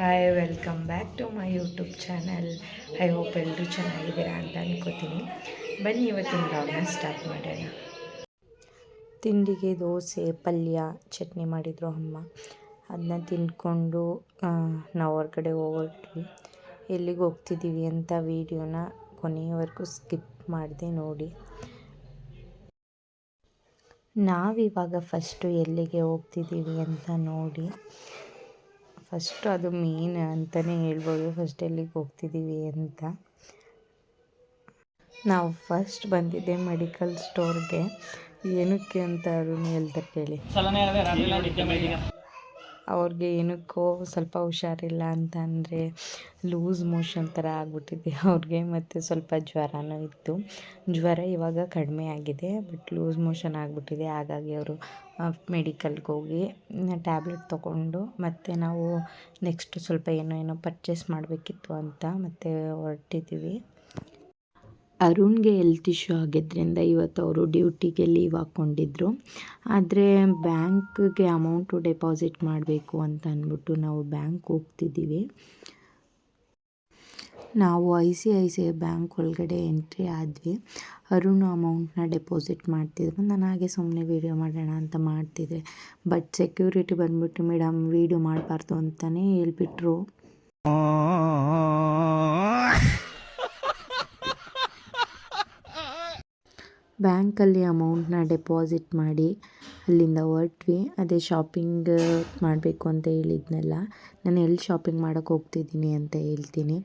Hi welcome back to my YouTube channel I hope ಎಲ್ಲರೂ ಚೆನ್ನಾಗಿದ್ದೀರಾ ಅಂತ ಅನ್ಕೋತೀನಿ. ಬನ್ನಿ ಇವತ್ತಿನ ಬ್ಲಾಗ್ನ ಸ್ಟಾರ್ಟ್ ಮಾಡೋಣ. ತಿಂಡಿಗೆ ದೋಸೆ, ಪಲ್ಯ, ಚಟ್ನಿ ಮಾಡಿದರು ಅಮ್ಮ. ಅದನ್ನ ತಿಂದ್ಕೊಂಡು ನಾವು ಹೊರಗಡೆ ಹೋಗಿ ಎಲ್ಲಿಗೆ ಹೋಗ್ತಿದ್ದೀವಿ ಅಂತ ವೀಡಿಯೋನ ಕೊನೆಯವರೆಗೂ ಸ್ಕಿಪ್ ಮಾಡಿದೆ ನೋಡಿ. ನಾವಿವಾಗ ಫಸ್ಟು ಎಲ್ಲಿಗೆ ಹೋಗ್ತಿದ್ದೀವಿ ಅಂತ ನೋಡಿ. ಫಸ್ಟು ಅದು ಮೇನ್ ಅಂತಲೇ ಹೇಳ್ಬೋದು. ಫಸ್ಟ್ ಎಲ್ಲಿಗೆ ಹೋಗ್ತಿದ್ದೀವಿ ಅಂತ. ನಾವು ಫಸ್ಟ್ ಬಂದಿದ್ದೆ ಮೆಡಿಕಲ್ ಸ್ಟೋರ್ಗೆ ಏನಕ್ಕೆ ಅಂತ ಅರುಣ್ ಹೇಳ್ತಾರೆ ಕೇಳಿ. ಅವ್ರಿಗೆ ಏನಕ್ಕೋ ಸ್ವಲ್ಪ ಹುಷಾರಿಲ್ಲ ಅಂತ ಅಂದರೆ ಲೂಸ್ ಮೋಷನ್ ಥರ ಆಗ್ಬಿಟ್ಟಿದೆ ಅವ್ರಿಗೆ ಮತ್ತು ಸ್ವಲ್ಪ ಜ್ವರನೂ ಇತ್ತು. ಜ್ವರ ಇವಾಗ ಕಡಿಮೆ ಆಗಿದೆ, ಬಟ್ ಲೂಸ್ ಮೋಷನ್ ಆಗಿಬಿಟ್ಟಿದೆ. ಹಾಗಾಗಿ ಅವರು ಮೆಡಿಕಲ್ಗೆ ಹೋಗಿ ಟ್ಯಾಬ್ಲೆಟ್ ತೊಗೊಂಡು ಮತ್ತು ನಾವು ನೆಕ್ಸ್ಟ್ ಸ್ವಲ್ಪ ಏನೋ ಏನೋ ಪರ್ಚೇಸ್ ಮಾಡಬೇಕಿತ್ತು ಅಂತ ಮತ್ತು ಹೊರಟಿದ್ದೀವಿ. ಅರುಣ್ಗೆ ಹೆಲ್ತ್ ಇಶ್ಯೂ ಆಗಿದ್ದರಿಂದ ಇವತ್ತು ಅವರು ಡ್ಯೂಟಿಗೆ ಲೀವ್ ಹಾಕ್ಕೊಂಡಿದ್ರು. ಆದರೆ ಬ್ಯಾಂಕ್ಗೆ ಅಮೌಂಟು ಡೆಪಾಸಿಟ್ ಮಾಡಬೇಕು ಅಂತ ಅಂದ್ಬಿಟ್ಟು ನಾವು ಬ್ಯಾಂಕ್ ಹೋಗ್ತಿದ್ದೀವಿ. ನಾವು I C I C I bank ಒಳಗಡೆ ಎಂಟ್ರಿ ಆದ್ವಿ. ಅರುಣ್ ಅಮೌಂಟ್ನ ಡೆಪಾಸಿಟ್ ಮಾಡ್ತಿದ್ರು. ನಾನು ಹಾಗೆ ಸುಮ್ಮನೆ ವೀಡಿಯೋ ಮಾಡೋಣ ಅಂತ ಮಾಡ್ತಿದ್ದೆ. ಬಟ್ ಸೆಕ್ಯೂರಿಟಿ ಬಂದ್ಬಿಟ್ಟು ಮೇಡಮ್ ವೀಡಿಯೋ ಮಾಡಬಾರ್ದು ಅಂತಲೇ ಹೇಳ್ಬಿಟ್ರು. ಬ್ಯಾಂಕಲ್ಲಿ ಅಮೌಂಟ್ನ ಡೆಪಾಸಿಟ್ ಮಾಡಿ ಅಲ್ಲಿಂದ ಹೊರಟ್ವಿ. ಅದೇ ಶಾಪಿಂಗ್ ಮಾಡಬೇಕು ಅಂತ ಹೇಳಿದ್ನಲ್ಲ, ನಾನು ಎಲ್ಲಿ ಶಾಪಿಂಗ್ ಮಾಡೋಕ್ಕೆ ಹೋಗ್ತಿದ್ದೀನಿ ಅಂತ ಹೇಳ್ತೀನಿ.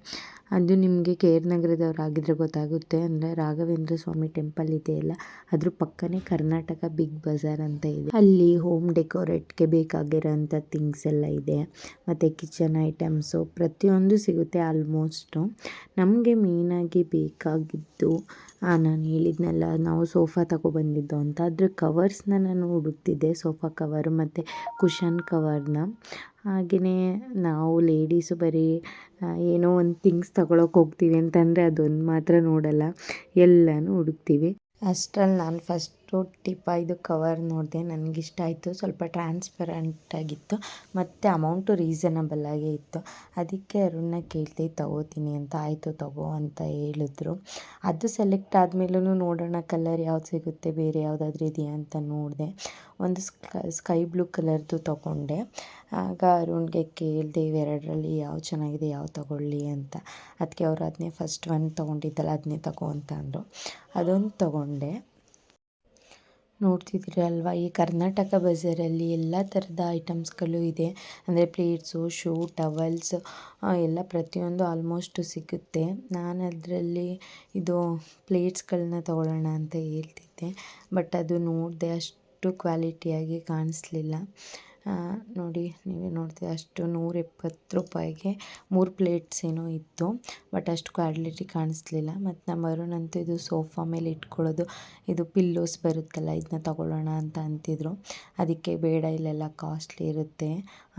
ಅದು ನಿಮಗೆ ಕೆ ಆರ್ ನಗರದವ್ರು ಆಗಿದ್ರೆ ಗೊತ್ತಾಗುತ್ತೆ. ಅಂದರೆ ರಾಘವೇಂದ್ರ ಸ್ವಾಮಿ ಟೆಂಪಲ್ ಇದೆಯಲ್ಲ ಅದ್ರ ಪಕ್ಕನೇ ಕರ್ನಾಟಕ ಬಿಗ್ ಬಜಾರ್ ಅಂತ ಇದೆ. ಅಲ್ಲಿ ಹೋಮ್ ಡೆಕೋರೇಟ್ಗೆ ಬೇಕಾಗಿರೋಂಥ ಥಿಂಗ್ಸ್ ಎಲ್ಲ ಇದೆ. ಮತ್ತು ಕಿಚನ್ ಐಟಮ್ಸು ಪ್ರತಿಯೊಂದು ಸಿಗುತ್ತೆ ಆಲ್ಮೋಸ್ಟು. ನಮಗೆ ಮೇಯ್ನಾಗಿ ಬೇಕಾಗಿದ್ದು ನಾನು ಹೇಳಿದ್ನಲ್ಲ, ನಾವು ಸೋಫಾ ತಗೊಬಂದಿದ್ದು ಅಂತ. ಅದ್ರ ಕವರ್ಸ್ನ ನಾನು ಹುಡುಕ್ತಿದ್ದೆ, ಸೋಫಾ ಕವರ್ ಮತ್ತು ಕುಷನ್ ಕವರ್ನ. ಹಾಗೆಯೇ ನಾವು ಲೇಡೀಸು ಬರೀ ಏನೋ ಒಂದು ಥಿಂಗ್ಸ್ ತಗೊಳಕ್ಕೆ ಹೋಗ್ತೀವಿ ಅಂತಂದರೆ ಅದೊಂದು ಮಾತ್ರ ನೋಡಲ್ಲ, ಎಲ್ಲನೂ ಹುಡುಕ್ತೀವಿ. ಅಷ್ಟರಲ್ಲಿ ನಾನು ಫಸ್ಟು ಟಿಪ್ಪ ಇದು ಕವರ್ ನೋಡಿದೆ, ನನಗಿಷ್ಟ ಆಯಿತು. ಸ್ವಲ್ಪ ಟ್ರಾನ್ಸ್ಪರೆಂಟ್ ಆಗಿತ್ತು. ಮತ್ತು ಅಮೌಂಟು ರೀಸನಬಲ್ ಆಗೇ ಇತ್ತು. ಅದಕ್ಕೆ ಅರುಣ್ನ ಕೇಳಿದೆ, ತಗೋತೀನಿ ಅಂತ. ಆಯಿತು, ತಗೋ ಅಂತ ಹೇಳಿದ್ರು. ಅದು ಸೆಲೆಕ್ಟ್ ಆದಮೇಲೂ ನೋಡೋಣ ಕಲರ್ ಯಾವ್ದು ಸಿಗುತ್ತೆ, ಬೇರೆ ಯಾವುದಾದ್ರೂ ಇದೆಯಾ ಅಂತ ನೋಡಿದೆ. ಒಂದು ಸ್ಕೈ ಬ್ಲೂ ಕಲರ್ದು ತಗೊಂಡೆ. ಆಗ ಅರುಣ್ಗೆ ಕೇಳಿದೆ, ಇವೆರಡರಲ್ಲಿ ಯಾವ್ದು ಚೆನ್ನಾಗಿದೆ ಯಾವ್ದು ತಗೊಳ್ಳಿ ಅಂತ. ಅದಕ್ಕೆ ಅವರು ಅದನ್ನೇ ಫಸ್ಟ್ ಒನ್ ತೊಗೊಂಡಿದ್ದಲ್ಲ ಅದನ್ನೇ ತಗೋ ಅಂತ ಅಂದರು. ಅದೊಂದು ತೊಗೊಂಡೆ. ನೋಡ್ತಿದ್ದೀರಿ ಅಲ್ವಾ? ಈ ಕರ್ನಾಟಕ ಬಜಾರಲ್ಲಿ ಎಲ್ಲ ಥರದ ಐಟಮ್ಸ್ಗಳು ಇದೆ. ಅಂದರೆ ಪ್ಲೇಟ್ಸು, ಶೂ, ಟವಲ್ಸ್ ಎಲ್ಲ ಪ್ರತಿಯೊಂದು ಆಲ್ಮೋಸ್ಟು ಸಿಗುತ್ತೆ. ನಾನು ಅದರಲ್ಲಿ ಇದು ಪ್ಲೇಟ್ಸ್ಗಳನ್ನ ತೊಗೊಳ್ಳೋಣ ಅಂತ ಹೇಳ್ತಿದ್ದೆ. ಬಟ್ ಅದು ನೋಡಿದೆ ಅಷ್ಟು ಕ್ವಾಲಿಟಿಯಾಗಿ ಕಾಣಿಸ್ಲಿಲ್ಲ. ನೋಡಿ, ನೀವೇ ನೋಡ್ತೀವಿ ಅಷ್ಟು ನೂರ ಎಪ್ಪತ್ತು ರೂಪಾಯಿಗೆ ಮೂರು ಪ್ಲೇಟ್ಸ್ ಏನೋ ಇತ್ತು, ಬಟ್ ಅಷ್ಟು ಕ್ವಾಲಿಟಿ ಕಾಣಿಸ್ಲಿಲ್ಲ. ಮತ್ತು ನಮ್ಮ ಅರುಣಂತೂ ಇದು ಸೋಫಾ ಮೇಲೆ ಇಟ್ಕೊಳ್ಳೋದು, ಇದು ಪಿಲ್ಲೋಸ್ ಬರುತ್ತಲ್ಲ ಇದನ್ನ ತಗೊಳ್ಳೋಣ ಅಂತ ಅಂತಿದ್ರು. ಅದಕ್ಕೆ ಬೇಡ, ಇಲ್ಲೆಲ್ಲ ಕಾಸ್ಟ್ಲಿ ಇರುತ್ತೆ,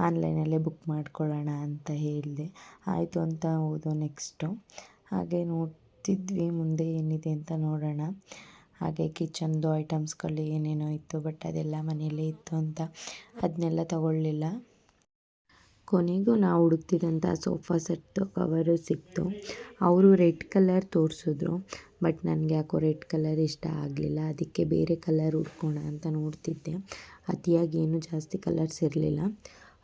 ಆನ್ಲೈನಲ್ಲೇ ಬುಕ್ ಮಾಡ್ಕೊಳ್ಳೋಣ ಅಂತ ಹೇಳಿದೆ. ಆಯಿತು ಅಂತ ಹೋದೋ ನೆಕ್ಸ್ಟು. ಹಾಗೆ ನೋಡ್ತಿದ್ವಿ, ಮುಂದೆ ಏನಿದೆ ಅಂತ ನೋಡೋಣ. ಹಾಗೆ ಕಿಚನ್ದು ಐಟಮ್ಸ್ಗಳು ಏನೇನೋ ಇತ್ತು ಬಟ್ ಅದೆಲ್ಲ ಮನೆಯಲ್ಲೇ ಇತ್ತು ಅಂತ ಅದನ್ನೆಲ್ಲ ತಗೊಳ್ಳಿಲ್ಲ. ಕೊನೆಗೂ ನಾವು ಹುಡುಕ್ತಿದ್ದಂಥ ಸೋಫಾ ಸೆಟ್ಟು, ಕವರು ಸಿಕ್ತು. ಅವರು ರೆಡ್ ಕಲರ್ ತೋರಿಸಿದ್ರು ಬಟ್ ನನಗೆ ಯಾಕೋ ರೆಡ್ ಕಲರ್ ಇಷ್ಟ ಆಗಲಿಲ್ಲ. ಅದಕ್ಕೆ ಬೇರೆ ಕಲರ್ ಹುಡ್ಕೋಣ ಅಂತ ನೋಡ್ತಿದ್ದೆ. ಅತಿಯಾಗಿ ಏನು ಜಾಸ್ತಿ ಕಲರ್ಸ್ ಇರಲಿಲ್ಲ.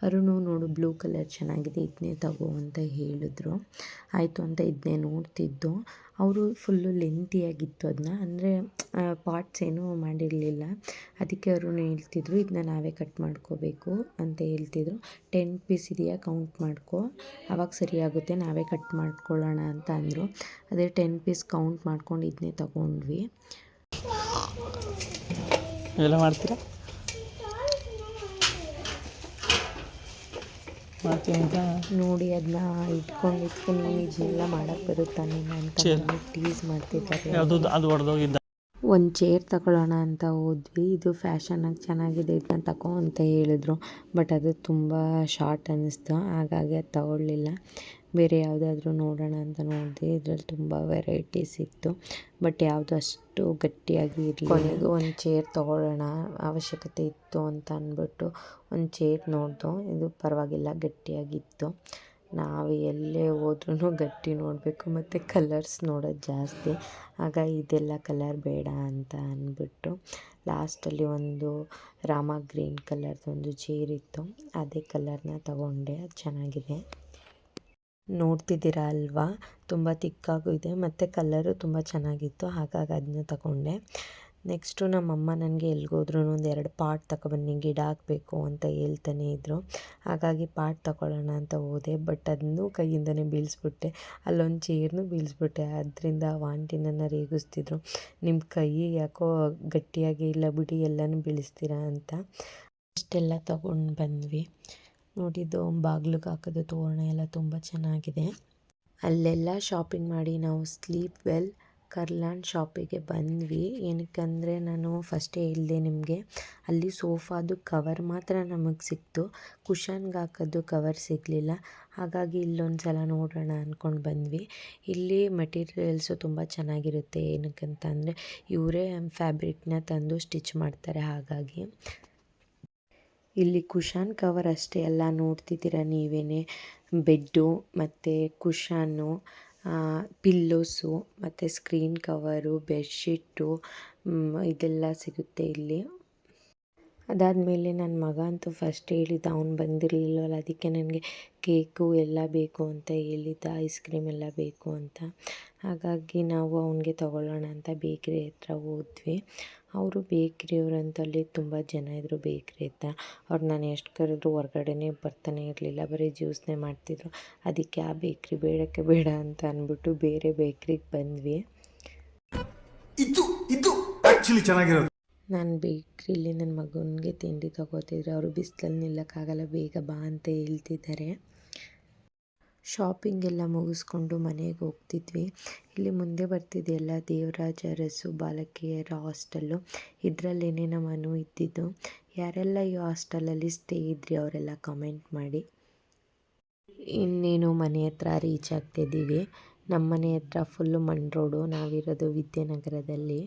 ಅರುಣು ನೋಡು ಬ್ಲೂ ಕಲರ್ ಚೆನ್ನಾಗಿದೆ ಇದನ್ನೇ ತಗೋ ಅಂತ ಹೇಳಿದ್ರು. ಆಯಿತು ಅಂತ ಇದನ್ನೇ ನೋಡ್ತಿದ್ದು. ಅವರು ಫುಲ್ಲು ಲೆಂತಿಯಾಗಿತ್ತು ಅದನ್ನ ಅಂದರೆ ಪಾರ್ಟ್ಸ್ ಏನೂ ಮಾಡಿರಲಿಲ್ಲ. ಅದಕ್ಕೆ ಅರುಣ್ ಹೇಳ್ತಿದ್ರು ಇದನ್ನ ನಾವೇ ಕಟ್ ಮಾಡ್ಕೋಬೇಕು ಅಂತ ಹೇಳ್ತಿದ್ರು. ಟೆನ್ ಪೀಸ್ ಇದೆಯಾ ಕೌಂಟ್ ಮಾಡ್ಕೊ. ಆವಾಗ ಸರಿಯಾಗುತ್ತೆ ನಾವೇ ಕಟ್ ಮಾಡ್ಕೊಳ್ಳೋಣ ಅಂತ ಅಂದರು. ಅದೇ ಟೆನ್ ಪೀಸ್ ಕೌಂಟ್ ಮಾಡ್ಕೊಂಡು ಇದನ್ನೇ ತಗೊಂಡ್ವಿ. ಎಲ್ಲ ಮಾಡ್ತೀರಾ? ಮಾಡ್ತೀನಿ ಅಂತ ನೋಡಿ ಅದನ್ನ ಇಟ್ಕೊಂಡು ಇಟ್ಕೊಂಡು ನಿಜ ಇದನ್ನೆಲ್ಲ ಮಾಡೋಕ್ಕೆ ಬರುತ್ತಾ ನೀನು ಅಂತ ಟೀಸ್ ಮಾಡ್ತಿದ್ದಾರೆ. ಅದು ಅದು ಹೊಡೆದೋಗಿದ್ದ. ಒಂದು ಚೇರ್ ತಗೊಳ್ಳೋಣ ಅಂತ ಹೋದ್ವಿ. ಇದು ಫ್ಯಾಷನಾಗಿ ಚೆನ್ನಾಗಿದೆ ಇದನ್ನ ತಗೋ ಅಂತ ಹೇಳಿದ್ರು. ಬಟ್ ಅದು ತುಂಬ ಶಾರ್ಟ್ ಅನ್ನಿಸ್ತು ಹಾಗಾಗಿ ಅದು ತಗೊಳ್ಳಿಲ್ಲ. ಬೇರೆ ಯಾವುದಾದ್ರೂ ನೋಡೋಣ ಅಂತ ನೋಡಿದೆ. ಇದರಲ್ಲಿ ತುಂಬ ವೆರೈಟೀಸ್ ಇತ್ತು ಬಟ್ ಯಾವುದು ಅಷ್ಟು ಗಟ್ಟಿಯಾಗಿ ಕೊನೆಗೂ ಒಂದು ಚೇರ್ ತಗೊಳ್ಳೋಣ ಅವಶ್ಯಕತೆ ಇತ್ತು ಅಂತ ಅಂದ್ಬಿಟ್ಟು ಒಂದು ಚೇರ್ ನೋಡ್ದು. ಇದು ಪರವಾಗಿಲ್ಲ, ಗಟ್ಟಿಯಾಗಿತ್ತು. ನಾವು ಎಲ್ಲೇ ಹೋದ್ರೂ ಗಟ್ಟಿ ನೋಡಬೇಕು, ಮತ್ತು ಕಲರ್ಸ್ ನೋಡೋದು ಜಾಸ್ತಿ. ಆಗ ಇದೆಲ್ಲ ಕಲರ್ ಬೇಡ ಅಂತ ಅಂದ್ಬಿಟ್ಟು ಲಾಸ್ಟಲ್ಲಿ ಒಂದು ರಾಮ ಗ್ರೀನ್ ಕಲರ್ದೊಂದು ಚೇರ್ ಇತ್ತು. ಅದೇ ಕಲರ್ನ ತಗೊಂಡೆ, ಅದು ಚೆನ್ನಾಗಿದೆ. ನೋಡ್ತಿದ್ದೀರಾ ಅಲ್ವಾ? ತುಂಬ ತಿಕ್ಕಾಗೂ ಇದೆ, ಮತ್ತು ಕಲರು ತುಂಬ ಚೆನ್ನಾಗಿತ್ತು, ಹಾಗಾಗಿ ಅದನ್ನ ತಗೊಂಡೆ. ನೆಕ್ಸ್ಟು ನಮ್ಮಮ್ಮ ನನಗೆ ಎಲ್ಗೋದ್ರೂ ಒಂದು ಎರಡು ಪಾಟ್ ತಗೊಬನ್ನಿ, ಗಿಡ ಹಾಕಬೇಕು ಅಂತ ಹೇಳ್ತಾನೆ ಇದ್ದರು ಹಾಗಾಗಿ ಪಾಟ್ ತಗೊಳ್ಳೋಣ ಅಂತ ಹೋದೆ. ಬಟ್ ಅದನ್ನು ಕೈಯಿಂದನೇ ಬೀಳಿಸ್ಬಿಟ್ಟೆ. ಅಲ್ಲೊಂದು ಚೇರ್ನೂ ಬೀಳಿಸ್ಬಿಟ್ಟೆ. ಅದರಿಂದ ವಾಂಟಿನನ್ನು ರೇಗಿಸ್ತಿದ್ರು. ನಿಮ್ಮ ಕೈ ಯಾಕೋ ಗಟ್ಟಿಯಾಗಿ ಇಲ್ಲ ಬಿಡಿ, ಎಲ್ಲನೂ ಬೀಳಿಸ್ತೀರಾ ಅಂತ. ಅಷ್ಟೆಲ್ಲ ತಗೊಂಡು ಬಂದ್ವಿ. ನೋಡಿದ್ದು ಬಾಗ್ಲಿಗೆ ಹಾಕೋದು ತೋರಣ ಎಲ್ಲ ತುಂಬ ಚೆನ್ನಾಗಿದೆ. ಅಲ್ಲೆಲ್ಲ ಶಾಪಿಂಗ್ ಮಾಡಿ ನಾವು ಸ್ಲೀಪ್ ವೆಲ್ ಕರ್ಲಾನ್ ಶಾಪಿಗೆ ಬಂದ್ವಿ. ಏನಕ್ಕಂದರೆ ನಾನು ಫಸ್ಟೇ ಹೇಳಿದೆ ನಿಮಗೆ, ಅಲ್ಲಿ ಸೋಫಾದು ಕವರ್ ಮಾತ್ರ ನಮಗೆ ಸಿಕ್ತು. ಕುಷನ್ಗೆ ಹಾಕೋದು ಕವರ್ ಸಿಗಲಿಲ್ಲ. ಹಾಗಾಗಿ ಇಲ್ಲೊಂದು ಸಲ ನೋಡೋಣ ಅಂದ್ಕೊಂಡು ಬಂದ್ವಿ. ಇಲ್ಲಿ ಮೆಟೀರಿಯಲ್ಸು ತುಂಬ ಚೆನ್ನಾಗಿರುತ್ತೆ. ಏನಕ್ಕಂತ ಅಂದರೆ ಇವರೇ ಫ್ಯಾಬ್ರಿಕ್ನ ತಂದು ಸ್ಟಿಚ್ ಮಾಡ್ತಾರೆ ಹಾಗಾಗಿ. ಇಲ್ಲಿ ಕುಶಾನ್ ಕವರ್ ಅಷ್ಟೇ ಅಲ್ಲ, ನೋಡ್ತಿದ್ದೀರ ನೀವೇ ಬೆಡ್ಡು ಮತ್ತು ಕುಷನ್ನು ಪಿಲ್ಲೋಸು ಮತ್ತು ಸ್ಕ್ರೀನ್ ಕವರು ಬೆಡ್ಶೀಟು ಇದೆಲ್ಲ ಸಿಗುತ್ತೆ ಇಲ್ಲಿ. ಅದಾದಮೇಲೆ ನನ್ನ ಮಗ ಅಂತೂ ಫಸ್ಟ್ ಹೇಳಿದ್ದ ಅವ್ನು ಬಂದಿರಲಿಲ್ಲವಲ್ಲ ಅದಕ್ಕೆ ನನಗೆ ಕೇಕು ಎಲ್ಲ ಬೇಕು ಅಂತ ಹೇಳಿದ್ದ ಐಸ್ ಕ್ರೀಮ್ ಎಲ್ಲ ಬೇಕು ಅಂತ. ಹಾಗಾಗಿ ನಾವು ಅವನಿಗೆ ತಗೊಳ್ಳೋಣ ಅಂತ ಬೇಕ್ರಿ ಹತ್ರ ಹೋದ್ವಿ. ಅವರು ಬೇಕ್ರಿಯವ್ರಂತಲ್ಲಿ ತುಂಬ ಜನ ಇದ್ದರು ಬೇಕ್ರಿ ಹತ್ರ. ಅವ್ರು ನಾನು ಎಷ್ಟು ಕರೆದ್ರು ಹೊರ್ಗಡೆನೇ ಬರ್ತಾನೆ ಇರಲಿಲ್ಲ, ಬರೀ ಜ್ಯೂಸ್ನೇ ಮಾಡ್ತಿದ್ರು. ಅದಕ್ಕೆ ಆ ಬೇಕ್ರಿ ಬೇಡಕ್ಕೆ ಬೇಡ ಅಂತ ಅಂದ್ಬಿಟ್ಟು ಬೇರೆ ಬೇಕ್ರಿಗೆ ಬಂದ್ವಿ. ಇದು ಇದು ಆ್ಯಕ್ಚುಲಿ ಚೆನ್ನಾಗಿರೋದು. ನಾನು ಬೇಕ್ರಿಲಿ ನನ್ನ ಮಗನಿಗೆ ತಿಂಡಿ ತಗೋತಿದ್ರೆ. ಅವರು ಬಿಸಿಲಲ್ಲಿ ನಿಲ್ಲಕ್ಕಾಗಲ್ಲ, ಬೇಗ ಬಾ ಅಂತ ಹೇಳ್ತಿದ್ದಾರೆ. ಶಾಪಿಂಗ್ ಎಲ್ಲ ಮುಗಿಸ್ಕೊಂಡು ಮನೆಗೆ ಹೋಗ್ತಿದ್ವಿ. ಇಲ್ಲಿ ಮುಂದೆ ಬರ್ತಿದೆಯಲ್ಲ, ದೇವರಾಜ ಅರಸು ಬಾಲಕಿಯರ ಹಾಸ್ಟೆಲ್ಲು ಇದರಲ್ಲೇನೆ ನಮ್ಮ ಮನು ಇದ್ದಿದ್ದು. ಯಾರೆಲ್ಲ ಈ ಹಾಸ್ಟೆಲಲ್ಲಿ ಸ್ಟೇ ಇದ್ರಿ ಅವರೆಲ್ಲ ಕಮೆಂಟ್ ಮಾಡಿ. ಇನ್ನೇನು ಮನೆ ಹತ್ರ ರೀಚ್ ಆಗ್ತಿದ್ದೀವಿ. ನಮ್ಮ ಮನೆ ಹತ್ರ ಫುಲ್ಲು ಮಣ್ಣು ರೋಡು ನಾವಿರೋದು ವಿದ್ಯಾನಗರದಲ್ಲಿ.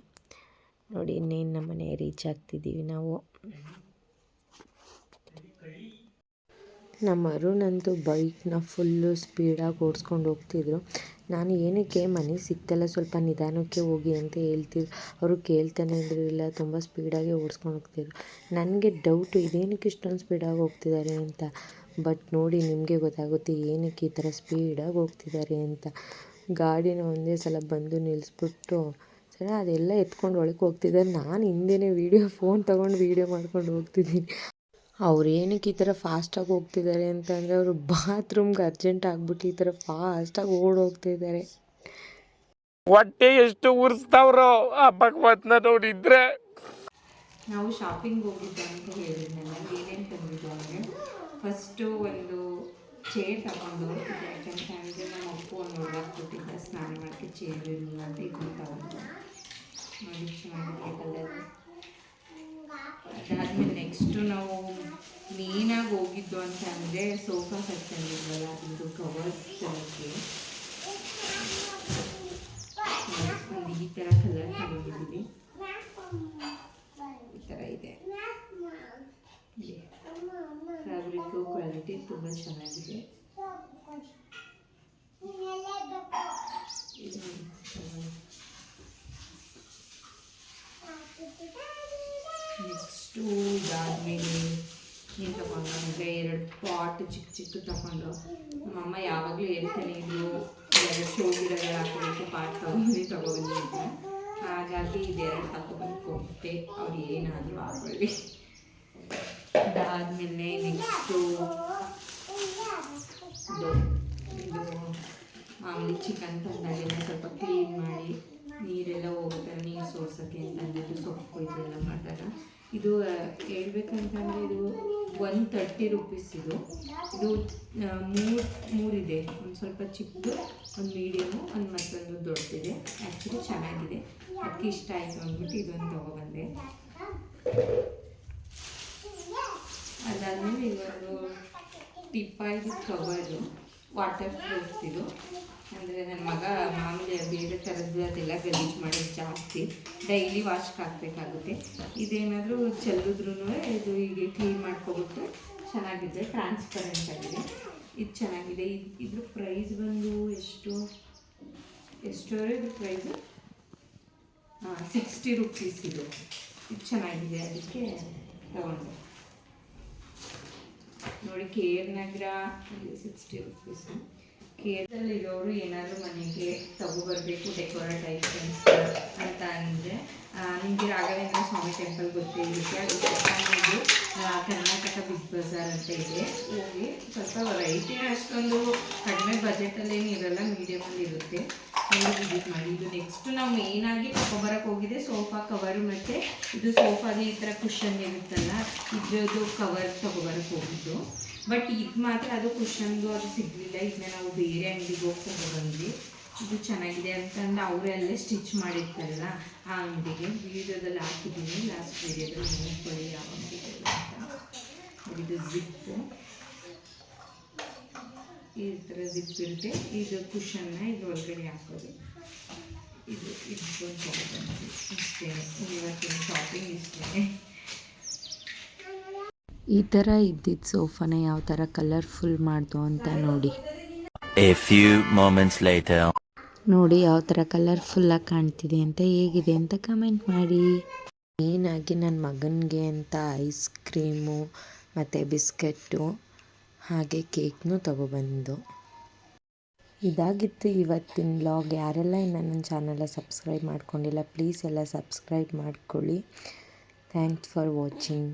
ನೋಡಿ, ಇನ್ನೇನು ನಮ್ಮ ಮನೆ ರೀಚ್ ಆಗ್ತಿದ್ದೀವಿ ನಾವು. ನಮ್ಮ ಅರುಣ್ ಅಂತೂ ಬೈಕ್ನ ಫುಲ್ಲು ಸ್ಪೀಡಾಗಿ ಓಡಿಸ್ಕೊಂಡು ಹೋಗ್ತಿದ್ರು. ನಾನು ಏನಕ್ಕೆ ಮನೆ ಸಿಕ್ತಲ್ಲ ಸ್ವಲ್ಪ ನಿಧಾನಕ್ಕೆ ಹೋಗಿ ಅಂತ ಹೇಳ್ತಿದ್ರು. ಅವರು ಕೇಳ್ತಾನೆ ಇರಲಿಲ್ಲ ತುಂಬ ಸ್ಪೀಡಾಗಿ ಓಡಿಸ್ಕೊಂಡು ಹೋಗ್ತಿದ್ರು. ನನಗೆ ಡೌಟು ಇದೇನಕ್ಕೆ ಇಷ್ಟೊಂದು ಸ್ಪೀಡಾಗಿ ಹೋಗ್ತಿದ್ದಾರೆ ಅಂತ? ಬಟ್ ನೋಡಿ, ನಿಮಗೆ ಗೊತ್ತಾಗುತ್ತೆ ಏನಕ್ಕೆ ಈ ಥರ ಸ್ಪೀಡಾಗಿ ಹೋಗ್ತಿದ್ದಾರೆ ಅಂತ. ಗಾಡಿನ ಒಂದೇ ಸಲ ಬಂದು ನಿಲ್ಲಿಸ್ಬಿಟ್ಟು ಸರಿ ಅದೆಲ್ಲ ಎತ್ಕೊಂಡು ಒಳಗೆ ಹೋಗ್ತಿದ್ದಾರೆ ನಾನು ಹಿಂದೆನೇ ವೀಡಿಯೋ ಫೋನ್ ತೊಗೊಂಡು ವೀಡಿಯೋ ಮಾಡ್ಕೊಂಡು ಹೋಗ್ತಿದ್ದೀನಿ ಅವ್ರು ಏನಕ್ಕೆ ಈ ಥರ ಫಾಸ್ಟಾಗಿ ಹೋಗ್ತಿದ್ದಾರೆ ಅಂತಂದರೆ ಅವರು ಬಾತ್ರೂಮ್ಗೆ ಅರ್ಜೆಂಟ್ ಆಗ್ಬಿಟ್ಟು ಈ ಥರ ಫಾಸ್ಟಾಗಿ ಓಡಿ ಹೋಗ್ತಿದ್ದಾರೆ ಹೊಟ್ಟೆ ಎಷ್ಟು ಉರಿಸ್ತಾವ್ರೋ ಆ ಭಗವತ್ನ ನೋಡಿದ್ರೆ. ನಾವು ಶಾಪಿಂಗ್ ಹೋಗಿದ್ದೆ ಅಂತ ಹೇಳಿದ್ನಲ್ಲ ಏನೇನು ತಂದಿದ್ದು ಅಂದರೆ ಫಸ್ಟು ಒಂದು ಚೇರ್ ತಗೊಂಡು ಯಾಕಂತಂದರೆ ನಮ್ಮ ಅಪ್ಪು ಒಂದು ಸ್ನಾನ ಮಾಡೋಕ್ಕೆ ಚೇರ್ ಇರಲಿಲ್ಲ ಅಂತ ಇದನ್ನು ತಗೊಂಡು. ನೋಡಿ ಚೆನ್ನಾಗಿದೆ ಕಲರ್ ಅದಾದಮೇಲೆ ನೆಕ್ಸ್ಟು ನಾವು ಮೇನಾಗಿ ಹೋಗಿದ್ದು ಅಂತ ಅಂದರೆ ಸೋಫಾ ಸೆಟ್ ತಂದಿದ್ವಲ್ಲ ಇದು ಕವರ್ಸ್ ತರಕ್ಕೆ ಈ ಥರ ಕಲರ್ ತಗೊಂಡಿದ್ದೀವಿ ಈ ಥರ ಇದೆ. ಫ್ಯಾಬ್ರಿಕ್ಕು ಕ್ವಾಲಿಟಿ ತುಂಬ ಚೆನ್ನಾಗಿದೆ ಇದು ನೆಕ್ಸ್ಟು ಇದಾದಮೇಲೆ ಏನು ತಗೊಂಡು ಅಂದರೆ ಎರಡು ಪಾಟ್ ಚಿಕ್ಕ ಚಿಕ್ಕ ತಗೊಂಡು ನಮ್ಮಮ್ಮ ಯಾವಾಗಲೂ ಹೇಳ್ತಾನೆ ಇದ್ರು ಎರಡು ಶೋ ಗಿಡಗಳು ಹಾಕೋಬೇಕು ಪಾಟ್ ತಗೊಂಡು ತಗೊಬನ್ನಿ ಅಂತ. ಹಾಗಾಗಿ ಇದೆರಡು ತಗೊಬಂದು ಕೊಟ್ಟೆ. ಅವ್ರು ಏನಾದರೂ ಹಾಕೊಳ್ಳಿ ಅದಾದಮೇಲೆ ನೆಕ್ಸ್ಟು ಇದು ಮಾಮೂಲಿ ಚಿಕನ್ ತಂದಾಗೆಲ್ಲ ಸ್ವಲ್ಪ ಕ್ಲೀನ್ ಮಾಡಿ ನೀರೆಲ್ಲ ಹೋಗುತ್ತೆ, ನೀರು ಸೋರ್ಸೋಕ್ಕೆ ಅಂತ ಸೊಪ್ಪು ಇದೆಲ್ಲ ಮಾಡಿದಾಗ. ಇದು ಹೇಳ್ಬೇಕಂತಂದರೆ ಇದು ಒನ್ ತರ್ಟಿ ರುಪೀಸ್ ಇದು. ಇದು ಮೂರು, ಮೂರಿದೆ. ಒಂದು ಸ್ವಲ್ಪ ಚಿಕ್ಕದು ಒಂದು ಮೀಡಿಯಮು ಒಂದು ಮತ್ತೊಂದು ದೊಡ್ಡದಿದೆ ಆ್ಯಕ್ಚುಲಿ ಚೆನ್ನಾಗಿದೆ. ಅದಕ್ಕೆ ಇಷ್ಟ ಆಯಿತು ಅಂದ್ಬಿಟ್ಟು ಇದೊಂದು ತೊಗೊಬಂದೆ. ಅದಾದಮೇಲೆ ಇದೊಂದು ಟಿಪ್ಪಾಯ್ದು ಕವರು ವಾಟರ್ ಪ್ರೂಫ್ ಇದು. ಅಂದರೆ ನನ್ನ ಮಗ ಮಾಮೂಲಿ ಬೇರೆ ಥರದ್ದು ಅದೆಲ್ಲ ಗಲೀಜು ಮಾಡೋದು ಜಾಸ್ತಿ. ಡೈಲಿ ವಾಶ್ ಹಾಕಬೇಕಾಗುತ್ತೆ. ಇದೇನಾದರೂ ಚೆಲ್ಲಿದ್ರೂ ಇದು ಹೀಗೆ ಕ್ಲೀನ್ ಮಾಡ್ಕೋಬಿಟ್ಟು ಚೆನ್ನಾಗಿದೆ ಟ್ರಾನ್ಸ್ಪರೆಂಟ್ ಆಗಿದೆ. ಇದು ಚೆನ್ನಾಗಿದೆ. ಇದು ಇದ್ರ ಪ್ರೈಸ್ ಬಂದು ಎಷ್ಟು? ಎಷ್ಟು ಇದ್ರ ಪ್ರೈಸ್ ಹಾಂ ಸಿಕ್ಸ್ಟಿ ರುಪೀಸ್ ಇದು. ಇದು ಚೆನ್ನಾಗಿದೆ ಅದಕ್ಕೆ ತಗೊಂಡು. ನೋಡಿ ಕೇರ್ ನಗರ ಸಿಕ್ಸ್ಟಿ ರುಪೀಸು ಕೇರಳದಲ್ಲಿರೋರು ಏನಾದರೂ ಮನೆಗೆ ತಗೋಬರ್ಬೇಕು ಡೆಕೋರೇಟ್ ಐಟಮ್ಸ್ ಅಂತ ಅಂದರೆ ನಿಮಗೆ ರಾಘವೇಂದ್ರ ಸ್ವಾಮಿ ಟೆಂಪಲ್ ಗೊತ್ತೇ ಇರುತ್ತೆ. ಅದು ಇದು ಕರ್ನಾಟಕ ಬಿಗ್ ಬಜಾರ್ ಅಂತ ಇದೆ. ಹೋಗಿ ಸ್ವಲ್ಪ ವೆರೈಟಿ ಅಷ್ಟೊಂದು ಕಡಿಮೆ ಬಜೆಟಲ್ಲೇನು ಇರೋಲ್ಲ ಮೀಡಿಯಮಲ್ಲಿ ಇರುತ್ತೆ. ವಿಸಿಟ್ ಮಾಡಿ. ಇದು ನೆಕ್ಸ್ಟ್ ನಾವು ಮೇಯ್ನಾಗಿ ತಗೊಬರಕ್ಕೆ ಹೋಗಿದೆ ಸೋಫಾ ಕವರು ಮತ್ತು ಇದು ಸೋಫಾದ ಈ ಥರ ಕುಷನ್ ಇರುತ್ತಲ್ಲ, ಇದ್ರದ್ದು ಕವರ್ ತಗೊಬರಕ್ಕೆ ಹೋಗಿದ್ದು. ಬಟ್ ಇದು ಮಾತ್ರ ಅದು ಕುಶನ್ದು ಅದು ಸಿಗಲಿಲ್ಲ. ಇದನ್ನ ನಾವು ಬೇರೆ ಅಂಗಡಿಗೆ ಹೋಗಿ ಬಂದ್ವಿ. ಇದು ಚೆನ್ನಾಗಿದೆ ಅಂತಂದು ಅವರೇ ಅಲ್ಲೇ ಸ್ಟಿಚ್ ಮಾಡಿರ್ತಾರಲ್ಲ ಆ ಅಂಗಡಿಗೆ. ವೀಡಿಯೋದಲ್ಲಿ ಹಾಕಿದ್ದೀನಿ. ಲಾಸ್ಟ್ ವೀಡಿಯೋದಲ್ಲಿ ನೋಡ್ಕೊಳ್ಳಿ ಯಾವ ಅಂತ. ಇದು ಜಿಪ್ಪು ಈ ಥರ ಜಿಪ್ ಇರುತ್ತೆ. ಇದು ಕುಷನ್ನ ಇದು ಒಳಗಡೆ ಹಾಕೋದು. ಇದು ಇದು ತೊಗೊಬಂದ್ವಿ ಅಷ್ಟೇ. ಇವತ್ತಿನ ಶಾಪಿಂಗ್ ಇಷ್ಟೇ. ಈ ಥರ ಇದ್ದಿದ್ದ ಸೋಫಾನ ಯಾವ ಥರ ಕಲರ್ಫುಲ್ ಮಾಡ್ದು ಅಂತ ನೋಡಿ. A few moments later. ನೋಡಿ ಯಾವ ಥರ ಕಲರ್ಫುಲ್ಲಾಗಿ ಕಾಣ್ತಿದೆ ಅಂತ ಹೇಗಿದೆ ಅಂತ ಕಮೆಂಟ್ ಮಾಡಿ. ಮೇಯ್ನಾಗಿ ನನ್ನ ಮಗನಿಗೆ ಅಂತ ಐಸ್ ಕ್ರೀಮು ಮತ್ತು ಬಿಸ್ಕೆಟ್ಟು ಹಾಗೆ ಕೇಕ್ನೂ ತಗೊಬಂದು. ಇದಾಗಿತ್ತು ಇವತ್ತಿನ ಬ್ಲಾಗ್ ಯಾರೆಲ್ಲ ಇನ್ನು ನನ್ನ ಚಾನಲ ಸಬ್ಸ್ಕ್ರೈಬ್ ಮಾಡ್ಕೊಂಡಿಲ್ಲ ಪ್ಲೀಸ್ ಎಲ್ಲ ಸಬ್ಸ್ಕ್ರೈಬ್ ಮಾಡ್ಕೊಳ್ಳಿ. Thanks for watching